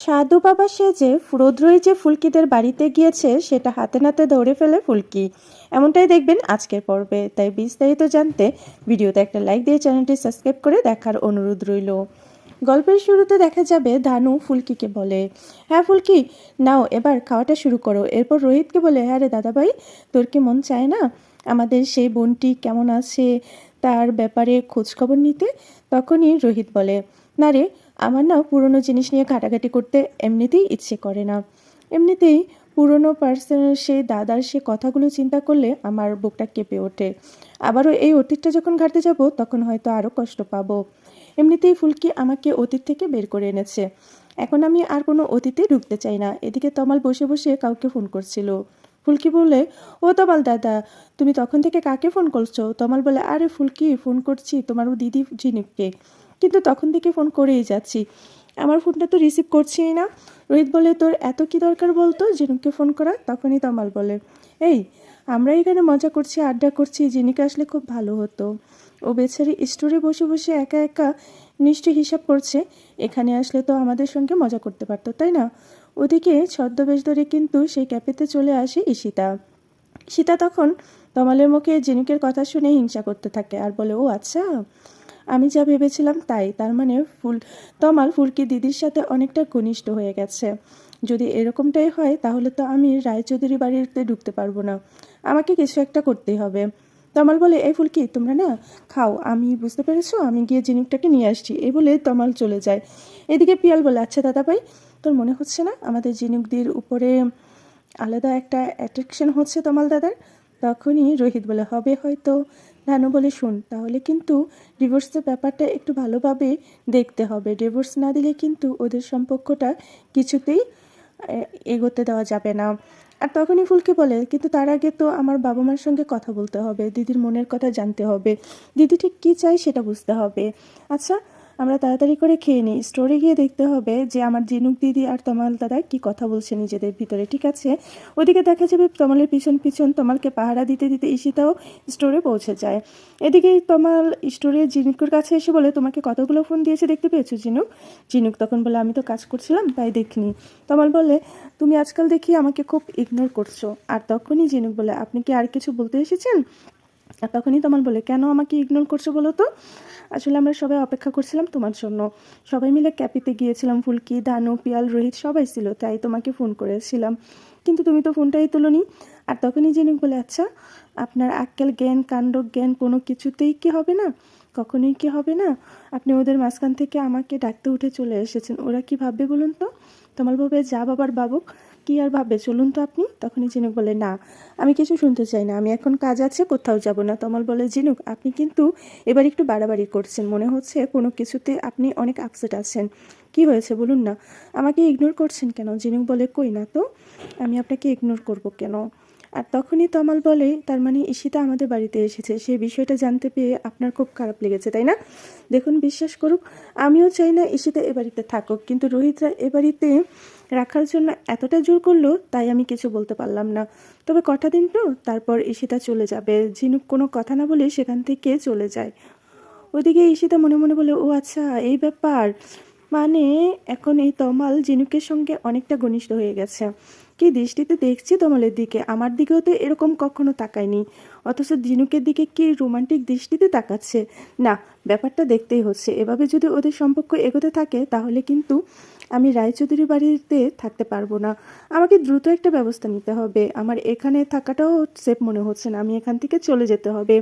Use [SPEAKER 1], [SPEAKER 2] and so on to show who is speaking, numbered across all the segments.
[SPEAKER 1] সাধু বাবা সেজে রৌদ্রই যে ফুলকিদের বাড়িতে গিয়েছে, সেটা হাতে নাতে ধরে ফেলে ফুলকি। এমনটাই দেখবেন আজকের পর্বে। তাই বিস্তারিত জানতে ভিডিওতে একটা লাইক দিয়ে চ্যানেলটি সাবস্ক্রাইব করে দেখার অনুরোধ রইল। গল্পের শুরুতে দেখা যাবে ধানু ফুলকিকে বলে হ্যাঁ ফুলকি, নাও এবার খাওয়াটা শুরু করো। এরপর রোহিতকে বলে হ্যাঁ রে দাদাভাই, তোর কি মন চায় না? আমাদের সেই বোনটি কেমন আছে? তার ব্যাপারে খোঁজখবর নিতে? তখনই রোহিত বলে, না রে আমার না পুরনো জিনিস নিয়ে ঘাটাঘাটি করতে এমনিতেই ইচ্ছে করে না। এমনিতেই পুরনো পার্সনের সে দাদার সে কথাগুলো চিন্তা করলে আমার বুকটা কেঁপে ওঠে। আবারও এই অতীতটা যখন ঘাটতে যাব, তখন হয়তো আরও কষ্ট পাবো। এমনিতেই ফুলকি আমাকে অতীত থেকে বের করে এনেছে। এখন আমি আর কোনো অতীতে ঢুকতে চাই না। এদিকে তমাল বসে বসে কাউকে ফোন করছিল। ফুলকি বলে ও তমাল দাদা, তুমি তখন থেকে কাকে ফোন করছ? তমাল বলে, আরে ফুলকি, ফোন করছি তোমার দিদি ঝিনুককে কিন্তু তখন থেকে ফোন করেই যাচ্ছি। আমার ফোনটা তো রিসিভ করছিই না। রোহিত বলে, তোর এত কি দরকার বলতো? ঝিনুককে ফোন করা, তখনই তমাল বলে, এই, আমরা এখানে মজা করছি, আড্ডা করছি, জিনিকে আসলে খুব ভালো হতো। ও বেচারি স্টোরে বসে বসে একা একা নিশ্চয়ই হিসাব করছে, এখানে আসলে তো আমাদের সঙ্গে মজা করতে পারতো, তাই না? ওদিকে ছদ্মবেশ ধরে কিন্তু সেই ক্যাফেতে চলে আসে ঈশিতা। সীতা তখন তমালের মুখে জিনুকের কথা শুনে হিংসা করতে থাকে, আর বলে, ও আচ্ছা? আমি যা ভেবেছিলাম তাই, তার মানে ফুল, তমাল ফুলকি দিদির সাথে অনেকটা ঘনিষ্ঠ হয়ে গেছে। যদি এরকমটাই হয়, তাহলে তো আমি রায়চৌধুরী বাড়িতে ঢুকতে পারব না। আমাকে কিছু একটা করতেই হবে। তমাল বলে, এই ফুলকি, তোমরা না খাও, আমি বুঝতে পেরেছ? আমি গিয়ে জিনুকটাকে নিয়ে আসছি। এই বলে তমাল চলে যায়। এদিকে পিয়াল বলে আচ্ছা দাদা ভাই তোর মনে হচ্ছে না আমাদের জিনুকদের উপরে আলাদা একটা অ্যাট্রাকশন হচ্ছে তমাল দাদার? তখনই রোহিত বলে, হবে হয়তো। নানু বলে, শুন, তাহলে কিন্তু ডিভোর্সের ব্যাপারটা একটু ভালোভাবে দেখতে হবে। ডিভোর্স না দিলে কিন্তু ওদের সম্পর্কটা কিছুতেই এগোতে দেওয়া যাবে না। আর তখনই ফুলকে বলে, কিন্তু তার আগে তো আমার বাবা মার সঙ্গে কথা বলতে হবে। দিদির মনের কথা জানতে হবে। দিদি ঠিক কী চায় সেটা বুঝতে হবে। আচ্ছা আমরা তাড়াতাড়ি করে খেয়ে নিই। স্টোরে গিয়ে দেখতে হবে যে আমার জিনুক দিদি আর তমাল দাদা কি কথা বলছে নিজেদের ভিতরে, ঠিক আছে? ওদিকে দেখা যাবে তমালের পিছন পিছন তমালকে পাহারা দিতে দিতে ঈশিতাও স্টোরে পৌঁছে যায়। এদিকে তমাল স্টোরে জিনুকের কাছে এসে বলে, তোমাকে কতগুলো ফোন দিয়েছে দেখতে পেয়েছ জিনুক? জিনুক তখন বলে, আমি তো কাজ করছিলাম, তাই দেখিনি। তমাল বলে, তুমি আজকাল দেখি আমাকে খুব ইগনোর করছ। আর তখনই জিনুক বলে, আপনি কি আর কিছু বলতে এসেছেন? আর তখনই তমাল বলে, কেন আমাকে ইগনোর করছ বলো তো? আসলে আমরা সবাই অপেক্ষা করছিলাম তোমার জন্য। সবাই মিলে ক্যাপিতে গিয়েছিলাম, ফুলকি দানু পিয়াল, রোহিত, সবাই ছিল, তাই তোমাকে ফোন করেছিলাম। কিন্তু তুমি তো ফোনটাই তোলোনি। আর তখনই জিনুক বলে আচ্ছা আপনার আক্কেল জ্ঞান কাণ্ড জ্ঞান কোনো কিছুতেই কি হবে না? কখনোই কি হবে না? আপনি ওদের মাঝখান থেকে আমাকে ডাকতে উঠে চলে এসেছেন। ওরা কি ভাববে বলুন তো? তোমার ভাবে, যা বাবার বাবুক কি আর ভাবে চলুন তো আপনি। তখনই জিনুক বলে, না, আমি কিছু শুনতে চাই না। আমি এখন কাজ আছে, কোথাও যাব না। তমল বলে জিনুক আপনি কিন্তু এবার একটু বাড়াবাড়ি করছেন। মনে হচ্ছে কোনো কিছুতে আপনি অনেক আপসেট আছেন। কি হয়েছে বলুন না। আমাকে ইগনোর করছেন কেন? জিনুক বলে, কই না তো? আমি আপনাকে ইগনোর করব কেন? আর তখনই তমাল বলে, তার মানে ঈশিতা আমাদের বাড়িতে এসেছে। সেই বিষয়টা জানতে পেয়ে আপনার খুব খারাপ লেগেছে, তাই না? দেখুন, বিশ্বাস করুক, আমিও চাই না ঈশিতা এ বাড়িতে থাকুক। কিন্তু রোহিতরা এ বাড়িতে রাখার জন্য এতটা জোর করল, তাই আমি কিছু বলতে পারলাম না। তবে কটা দিন তো তারপর ঈশিতা চলে যাবে। ঝিনুক কোনো কথা না বলে সেখান থেকে চলে যায়। ওদিকে ঈশিতা মনে মনে বলে, ও আচ্ছা এই ব্যাপার। মানে এখন এই তমাল জিনুকের সঙ্গে অনেকটা ঘনিষ্ঠ হয়ে গেছে। কি দৃষ্টিতে দেখছি তমালের দিকে? আমার দিকেও তো এরকম কখনো তাকায়নি। অথচ জিনুকের দিকে কি রোমান্টিক দৃষ্টিতে তাকাচ্ছে? না, ব্যাপারটা দেখতেই হচ্ছে। এভাবে যদি ওদের সম্পর্ক এগোতে থাকে, তাহলে কিন্তু আমি রায়চৌধুরী বাড়িতে থাকতে পারব না। আমাকে দ্রুত একটা ব্যবস্থা নিতে হবে। আমার এখানে থাকাটাও সেফ মনে হচ্ছে না। আমি এখান থেকে চলে যেতে হবে।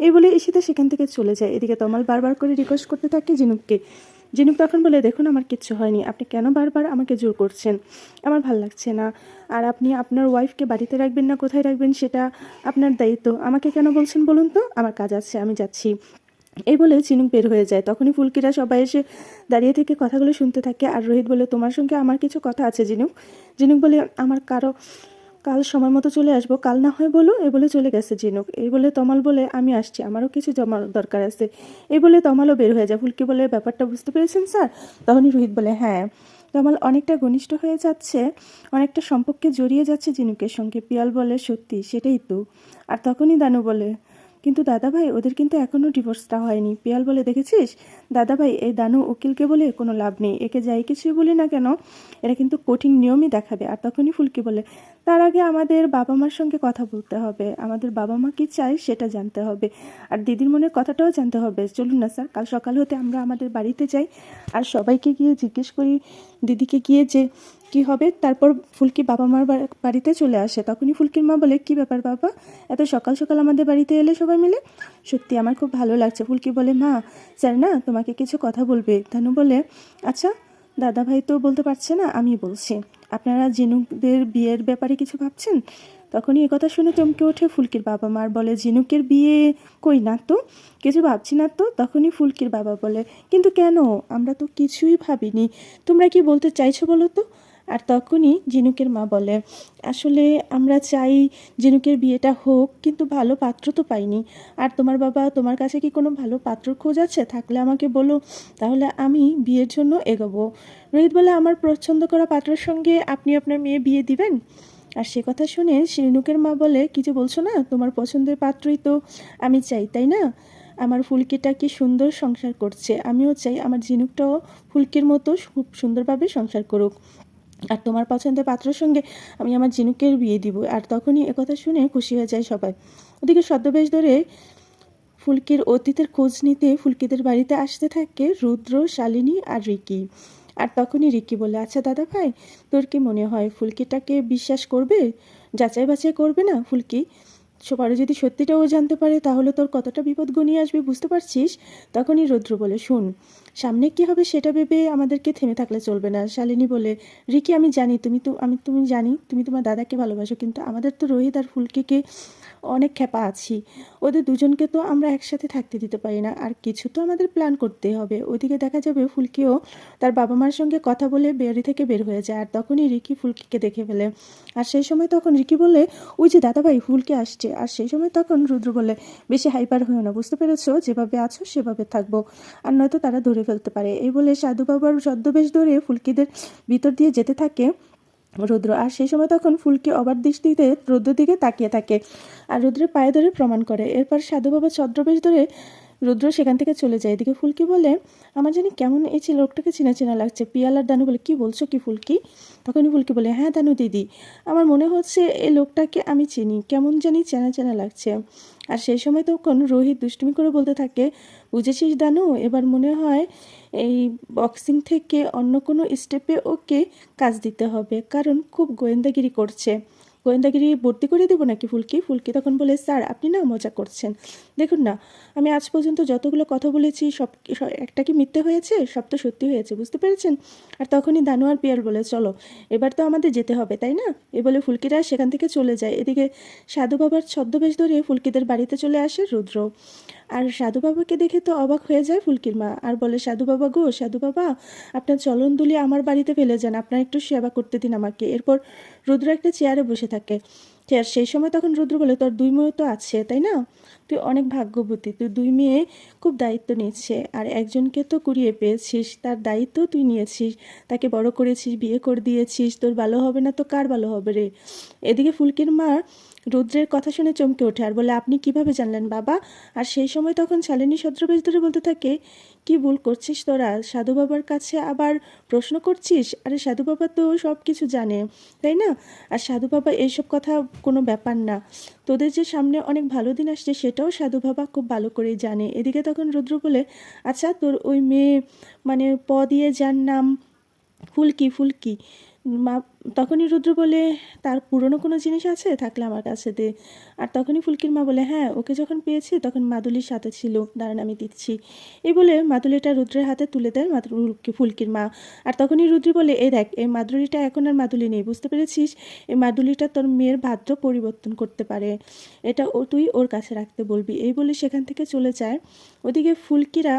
[SPEAKER 1] এই বলে ঈশিতা সেখান থেকে চলে যায়। এদিকে তমাল বারবার করে রিকোয়েস্ট করতে থাকে জিনুককে। জিনুক তখন বলে, দেখুন, আমার কিচ্ছু হয়নি। আপনি কেন বারবার আমাকে জোর করছেন? আমার ভালো লাগছে না। আর আপনি আপনার ওয়াইফকে বাড়িতে রাখবেন না, কোথায় রাখবেন সেটা আপনার দায়িত্ব। আমাকে কেন বলছেন বলুন তো? আমার কাজ আছে, আমি যাচ্ছি। এই বলে চিনুক বের হয়ে যায়। তখনই ফুলকিরা সবাই এসে দাঁড়িয়ে থেকে কথাগুলো শুনতে থাকে। আর রোহিত বলে, তোমার সঙ্গে আমার কিছু কথা আছে, জিনুক? জিনুক বলে, আমার কারও কাল সময় মতো চলে আসব। কাল না হয় বলো, এ বলে চলে গেছে জিনুক এই বলে তমাল বলে, আমি আসছি। আমারও কিছু জমা দরকার আছে। এই বলে তমালও বের হয়ে যায়। ফুলকি বলে, ব্যাপারটা বুঝতে পেরেছেন স্যার? তখনই রোহিত বলে হ্যাঁ। তমাল অনেকটা ঘনিষ্ঠ হয়ে যাচ্ছে, অনেকটা সম্পর্কে জড়িয়ে যাচ্ছে জিনুকের সঙ্গে। পিয়াল বলে, সত্যি, সেটাই তো। আর তখনই দানু বলে, কিন্তু দাদাভাই, ওদের কিন্তু এখনও ডিভোর্সটা হয়নি। পিয়াল বলে, দেখেছিস? দাদাভাই, এই দানু উকিলকে বলে কোনো লাভ নেই। একে যাই কিছুই বলি না কেন, এরা কিন্তু কঠিন নিয়মই দেখাবে। আর তখনই ফুলকি বলে তার আগে আমাদের বাবা মার সঙ্গে কথা বলতে হবে। আমাদের বাবা মা কি চায় সেটা জানতে হবে। আর দিদির মনের কথাটাও জানতে হবে। চলুন না, স্যার, কাল সকাল হতে আমরা আমাদের বাড়িতে যাই আর সবাইকে গিয়ে জিজ্ঞেস করি দিদিকে গিয়ে যে কি হবে। তারপর ফুলকি বাবা মার বাড়িতে চলে আসে। তখনই ফুলকির মা বলে, কি ব্যাপার বাবা? এত সকাল সকাল আমাদের বাড়িতে এলে সবাই মিলে? সত্যি আমার খুব ভালো লাগছে। ফুলকি বলে, মা, স্যার না তোমাকে কিছু কথা বলবে। ধানু বলে আচ্ছা দাদা ভাই তো বলতে পারছে না আমি বলছি। আপনারা জিনুকদের বিয়ের ব্যাপারে কিছু ভাবছেন? তখনই এ কথা শুনে চমকে ওঠে ফুলকির বাবা মার বলে, জিনুকের বিয়ে কই না তো? কিছু ভাবছি না তো? তখনই ফুলকির বাবা বলে, কিন্তু কেন? আমরা তো কিছুই ভাবিনি। তোমরা কি বলতে চাইছো বলো তো? আর তখনই জিনুকের মা বলে, আসলে আমরা চাই জিনুকের বিয়েটা হোক, কিন্তু ভালো পাত্র তো পাইনি। আর তোমার বাবা, তোমার কাছে কি কোনো ভালো পাত্র খোঁজ আছে? থাকলে আমাকে বলো, তাহলে আমি বিয়ের জন্য এগোবো। রোহিত বলে, আমার পছন্দ করা পাত্রের সঙ্গে আপনি আপনার মেয়ে বিয়ে দিবেন? আর সে কথা শুনে শিনুকের মা বলে, কিছু বলছো না? তোমার পছন্দের পাত্রই তো আমি চাই, তাই না? আমার ফুলকিটা কি সুন্দর সংসার করছে। আমিও চাই আমার ঝিনুকটাও ফুলকির মতো খুব সুন্দরভাবে সংসার করুক। আর তোমার পছন্দের পাত্রের সঙ্গে আমি আমার ঝিনুকের বিয়ে দিব। আর তখনই একথা শুনে খুশি হয়ে যায় সবাই। ওদিকে সদ্যবেশ ধরে ফুলকির অতীতের খোঁজ নিতে ফুলকিদের বাড়িতে আসতে থাকে রুদ্র, শালিনী আর রিকি। আর তখনই রিকি বলে আচ্ছা দাদা ভাই, তোর কি মনে হয় ফুলকিটাকে বিশ্বাস করবে? যাচাই বাছাই করবে না ফুলকি? সবারও যদি সত্যিটা ও জানতে পারে, তাহলে তোর কতটা বিপদ গনিয়ে আসবে বুঝতে পারছিস? তখনই রুদ্র বলে, শুন, সামনে কি হবে সেটা ভেবে আমাদেরকে থেমে থাকলে চলবে না। শালিনী বলে, রিকি, আমি জানি, তুমি তো, আমি, তুমি জানি, তুমি তোমার দাদাকে ভালোবাসো, কিন্তু আমাদের তো রোহিত আর ফুলকিকে অনেক খ্যাপা আছি। ওদের দুজনকে তো আমরা একসাথে থাকতে দিতে পারি না, আর কিছু তো আমাদের প্ল্যান করতে হবে। ওদিকে দেখা যাবে ফুলকিও তার বাবা মার সঙ্গে কথা বলে বাড়ি থেকে বের হয়ে যায়, আর তখনই রিকি ফুলকিকে দেখে ফেলে। আর সেই সময় তখন রিকি বলে, ওই যে দাদাভাই, ফুলকে আসছে। আর সেই সময় তখন রুদ্র বলে বেশি হাইপার হয়েও না, বুঝতে পেরেছ? যেভাবে আছো, সেভাবে থাকব। আর নয়তো তারা ধরে ফেলতে পারে। এই বলে সাধু বাবার ছদ্মবেশ ধরে ফুলকিদের ভিতর দিয়ে যেতে থাকে রুদ্র। আর সেই সময় তখন ফুলকি অবার দৃষ্টিতে রুদ্রের দিকে তাকিয়ে থাকে। আর রুদ্রের পায়ে ধরে প্রমাণ করে। এরপর সাধু বাবা ছদ্রবেশ ধরে রুদ্র সেখান থেকে চলে যায়। এদিকে ফুলকি বলে, আমার জানি কেমন এই ছিল, লোকটাকে চেনা চেনা লাগছে। পিয়ালার দানু বলে, কি বলছো কি ফুলকি? তখনই ফুলকি বলে হ্যাঁ দানু দিদি। আমার মনে হচ্ছে এই লোকটাকে আমি চিনি। কেমন জানি চেনা চেনা লাগছে। আর সেই সময় তখন রোহিত দুষ্টুমি করে বলতে থাকে, বুঝেছিস দানু, এবার মনে হয় এই বক্সিং থেকে অন্য কোনো স্টেপে ওকে কাজ দিতে হবে। কারণ খুব গোয়েন্দাগিরি করছে। গোয়েন্দাগিরি ভর্তি করে দেবো নাকি ফুলকি? ফুলকি তখন বলে, স্যার, আপনি না মজা করছেন। দেখুন না, আমি আজ পর্যন্ত যতগুলো কথা বলেছি, সব একটা কি মিথ্যে হয়েছে? সব তো সত্যি হয়েছে, বুঝতে পেরেছেন? আর তখনই দানু আর পিয়াল বলে, চলো, এবার তো আমাদের যেতে হবে, তাই না? এ বলে ফুলকিরা সেখান থেকে চলে যায়। এদিকে সাধু বাবার ছদ্মবেশ ধরে ফুলকিদের বাড়িতে চলে আসে রুদ্র। আর সাধু বাবাকে দেখে তো অবাক হয়ে যায় ফুলকির মা। আর বলে, সাধু বাবা গো, সাধু বাবা, আপনার চলন দুলি আমার বাড়িতে ফেলে যান, আপনার একটু সেবা করতে দিন আমাকে। এরপর রুদ্র একটা চেয়ারে বসে থাকে। চেয়ার সেই সময় তখন রুদ্র বলে, তোর দুই মেয়ে তো আছে, তাই না? তুই অনেক ভাগ্যবতী, তুই দুই মেয়ে খুব দায়িত্ব নিচ্ছে, আর একজনকে তো কুড়িয়ে পেয়েছিস, তার দায়িত্ব তুই নিয়েছিস, তাকে বড় করেছিস, বিয়ে করে দিয়েছিস, তোর ভালো হবে না তো কার ভালো হবে রে? এদিকে ফুলকির মা রুদ্রের কথা শুনে চমকে ওঠে আর বলে, আপনি কীভাবে জানলেন বাবা? আর সেই সময় তখন শালিনী ছত্রবেশ ধরে বলতে থাকে, কি ভুল করছিস তোরা? সাধু বাবার কাছে আবার প্রশ্ন করছিস? আরে সাধু বাবা তো সব কিছু জানে, তাই না? আর সাধু বাবা এইসব কথা কোনো ব্যাপার না। তোদের যে সামনে অনেক ভালো দিন আসছে, সেটাও সাধু বাবা খুব ভালো করেই জানে। এদিকে তখন রুদ্র বলে আচ্ছা তোর ওই মেয়ে মানে প দিয়ে যার নাম ফুলকি ফুলকি মা, তখনই রুদ্র বলে, তার পুরনো কোনো জিনিস আছে? থাকলে আমার কাছে দে। আর তখনই ফুলকির মা বলে হ্যাঁ ওকে যখন পেয়েছি, তখন মাদুলির সাথে ছিল। দাঁড়ান, আমি দিচ্ছি। এই বলে মাদুলিটা রুদ্রের হাতে তুলে দেয় মাদুলি ফুলকির মা। আর তখনই রুদ্র বলে, এই দেখ, এই মাদুলিটা এখন আর মাদুলি নেই, বুঝতে পেরেছিস? এই মাদুলিটা তোর মেয়ের ভাদ্র পরিবর্তন করতে পারে। এটা ও, তুই ওর কাছে রাখতে বলবি। এই বলে সেখান থেকে চলে যায়। ওদিকে ফুলকিরা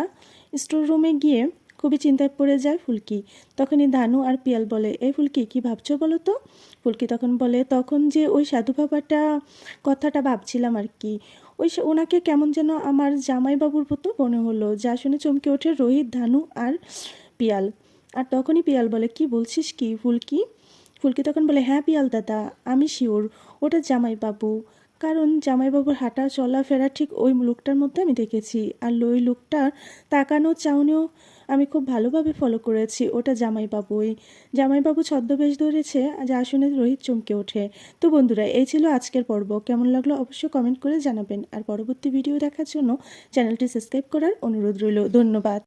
[SPEAKER 1] স্টোর রুমে গিয়ে খুবই চিন্তায় পড়ে যায় ফুলকি। তখনই দানু আর পিয়াল বলে, এই ফুলকি, কি ভাবছ বলো তো? ফুলকি তখন বলে, তখন যে ওই সাধু বাবাটা কথাটা ভাবছিলাম আর কি। ওই ওনাকে কেমন যেন আমার জামাইবাবুর মতো মনে হলো, যা শুনে চমকে ওঠে রোহিত, ধানু আর পিয়াল। আর তখনই পিয়াল বলে, কি বলছিস কি ফুলকি? ফুলকি তখন বলে হ্যাঁ পিয়াল দাদা, আমি শিওর, ওটা জামাইবাবু। কারণ জামাইবাবুর হাঁটা চলাফেরা ঠিক ওই লুকটার মধ্যে আমি দেখেছি। আর ওই লুকটার তাকানো চাউনিও আমি খুব ভালোভাবে ফলো করেছি, ওটা জামাইবাবুই। জামাইবাবু ছদ্মবেশ ধরেছে, যা শুনে রোহিত চমকে ওঠে। তো বন্ধুরা, এই ছিল আজকের পর্ব। কেমন লাগল অবশ্যই কমেন্ট করে জানাবেন। আর পরবর্তী ভিডিও দেখার জন্য চ্যানেলটি সাবস্ক্রাইব করার অনুরোধ রইল। ধন্যবাদ।